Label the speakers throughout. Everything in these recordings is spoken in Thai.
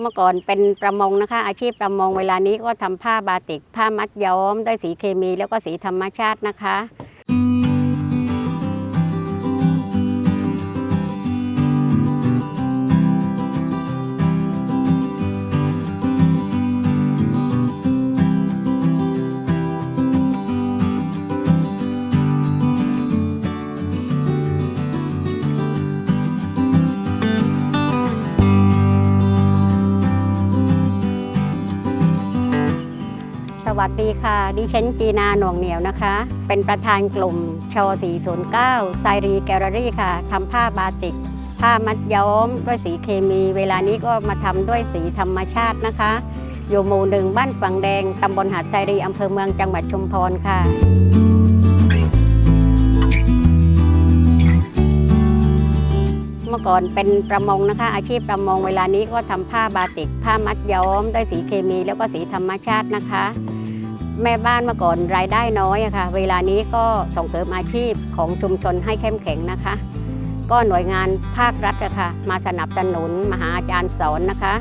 Speaker 1: เมื่อก่อนเป็นประมงนะคะ อาชีพประมงเวลานี้ก็ทำผ้าบาติกผ้ามัดย้อมด้วยสีเคมีแล้วก็สีธรรมชาตินะคะ วัสดีค่ะ ดิฉันจีนาหน่วงเหนียวนะคะ เป็นประธานกลุ่มชอ409ไซรีแกลเลอรี่ค่ะทำผ้าบาติก ผ้ามัดย้อมด้วยสีเคมี เวลานี้ก็มาทำด้วยสีธรรมชาตินะคะ อยู่หมู่หนึ่งบ้านฝังแดงตำบลหาดไซรีอำเภอเมืองจังหวัดชุมพรค่ะเมื่อก่อนเป็นประมงนะคะ อาชีพประมงเวลานี้ก็ทำผ้าบาติก ผ้ามัดย้อมด้วยสีเคมีแล้วก็สีธรรมชาตินะคะ แม่บ้านเมื่อก่อนรายได้น้อยอะค่ะ เวลานี้ก็ส่งเสริมอาชีพของชุมชนให้เข้มแข็งนะคะ ก็หน่วยงานภาครัฐอะค่ะ มาสนับสนุนมหาอาจารย์สอนนะคะ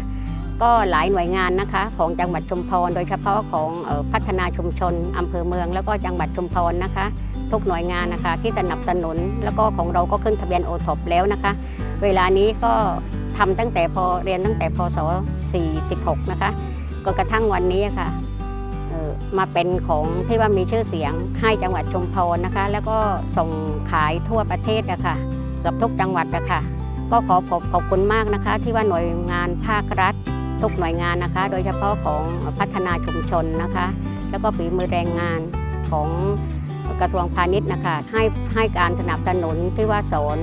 Speaker 1: ก็หลายหน่วยงานนะคะ ของจังหวัดชุมพร โดยเฉพาะของออพัฒนาชุมชนอำเภอเมือง แล้วก็จังหวัดชุมพรนะคะ ทุกหน่วยงานนะคะ ที่สนับสนุนแล้วก็ของเราก็ขึ้นทะเบียนโอท็อปแล้วนะคะ เวลานี้ก็ทำตั้งแต่พอเรียนตั้งแต่พศ 46 นะคะก็กระทั่งวันนี้ค่ะเอ่อ มาเป็นของที่ว่ามีชื่อเสียงให้จังหวัดชุมพรนะคะ แล้วก็ส่งขายทั่วประเทศอะค่ะเกือบทุกจังหวัดอะค่ะก็ขอขอบขอบคุณมากนะคะ ที่ว่าหน่วยงานภาครัฐ ทุกหน่วยงานนะคะ โดยเฉพาะของพัฒนาชุมชนนะคะ แล้วก็ฝีมือแรงงานของกระทรวงพาณิชย์นะคะให้ให้การสนับสนุนที่ว่าสอน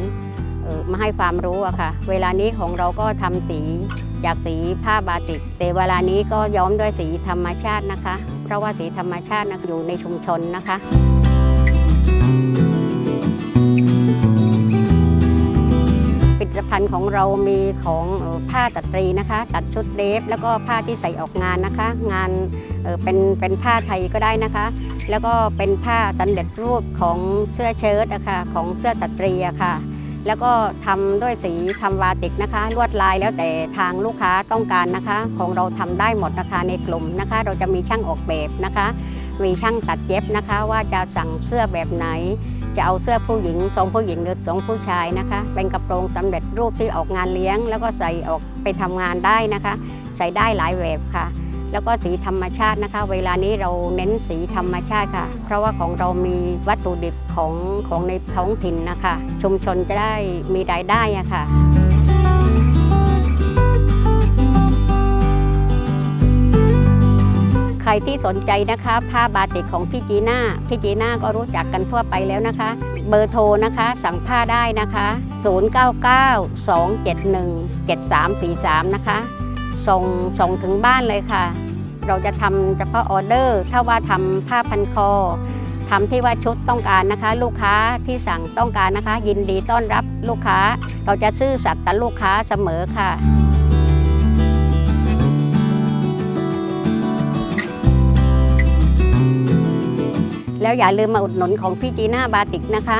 Speaker 1: ออมาให้ความรู้อะค่ะ เวลานี้ของเราก็ทำสี จากสีผ้าบาติก แต่เวลานี้ก็ย้อมด้วยสีธรรมชาตินะคะ เพราะว่าสีธรรมชาตินะอยู่ในชุมชนนะคะผลิตภัณฑ์ของเรามีของผ้าตัดตรีนะคะ ตัดชุดเดฟแล้วก็ผ้าที่ใส่ออกงานนะคะ งานเป็นเป็นผ้าไทยก็ได้นะคะ แล้วก็เป็นผ้าสำเร็จรูปของเสื้อเชิ้ตนะคะของเสื้อสตรีอะค่ะ แล้วก็ทำด้วยสีทำวาติกนะคะ ลวดลายแล้วแต่ทางลูกค้าต้องการนะคะ ของเราทำได้หมดนะคะในกลุ่มนะคะ เราจะมีช่างออกแบบนะคะ มีช่างตัดเย็บนะคะ ว่าจะสั่งเสื้อแบบไหน จะเอาเสื้อผู้หญิงทรงผู้หญิงหรือทรงผู้ชายนะคะ เป็นกระโปรงสำเร็จรูปที่ออกงานเลี้ยง แล้วก็ใส่ออกไปทำงานได้นะคะ ใส่ได้หลายแบบค่ะ แล้วก็สีธรรมชาตินะคะ เวลานี้เราเน้นสีธรรมชาติค่ะ เพราะว่าของเรามีวัตถุดิบของของในท้องถิ่นนะคะ ชุมชนจะได้มีรายได้อะค่ะใครที่สนใจนะคะผ้าบาติกของพี่จีน่าพี่จีน่าก็รู้จักกันทั่วไปแล้วนะคะ เบอร์โทรนะคะ สั่งผ้าได้นะคะ 099-271-7343 นะคะ ส่งส่งถึงบ้านเลยค่ะ เราจะทำเฉพาะออเดอร์ ถ้าว่าทำผ้าพันคอทำที่ว่าชุดต้องการนะคะ ลูกค้าที่สั่งต้องการนะคะ ยินดีต้อนรับลูกค้า เราจะซื่อสัตย์ต่อลูกค้าเสมอค่ะแล้วอย่าลืมมาอุดหนุนของพี่จีน่าบาติกนะคะ